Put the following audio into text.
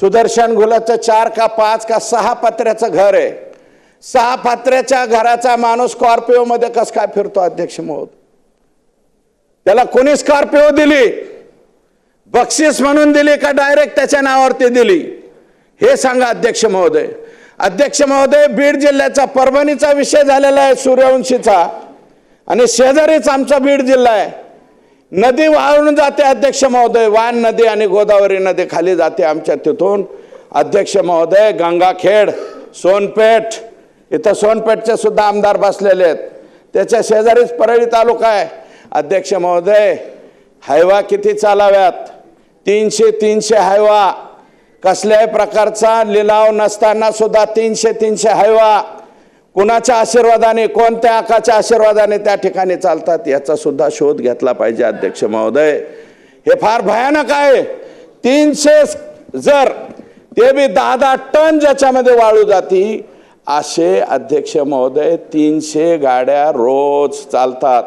सुदर्शन गुलाचं चार का पाच का सहा पत्र्याचं घर आहे. सहा पत्र्याच्या घराचा माणूस स्कॉर्पिओमध्ये कस काय फिरतो अध्यक्ष महोदय? त्याला कोणी स्कॉर्पिओ दिली? बक्षीस म्हणून दिली का डायरेक्ट त्याच्या नावावरती दिली? हे सांगा अध्यक्ष महोदय. अध्यक्ष महोदय बीड जिल्ह्याचा परभणीचा विषय झालेला आहे सूर्यवंशीचा. आणि शेजारीच आमचा बीड जिल्हा आहे. नदी वाहून जाते अध्यक्ष महोदय. वान नदी आणि गोदावरी नदी खाली जाते आमच्या तिथून. अध्यक्ष महोदय गंगाखेड सोनपेठ. इथं सोनपेठचे सुद्धा आमदार बसलेले आहेत. त्याच्या शेजारीच परळी तालुका आहे. अध्यक्ष महोदय हायवा किती चालाव्यात? तीनशे तीनशे हायवा. कसल्याही प्रकारचा लिलाव नसताना सुद्धा तीनशे तीनशे हायवा. कुणाच्या आशीर्वादाने कोणत्या आकाच्या आशीर्वादाने त्या ठिकाणी चालतात याचा सुद्धा शोध घेतला पाहिजे अध्यक्ष महोदय. हे फार भयानक आहे. तीनशे जर ते बी दहा दहा टन ज्याच्यामध्ये वाळू जाती असे अध्यक्ष महोदय तीनशे गाड्या रोज चालतात.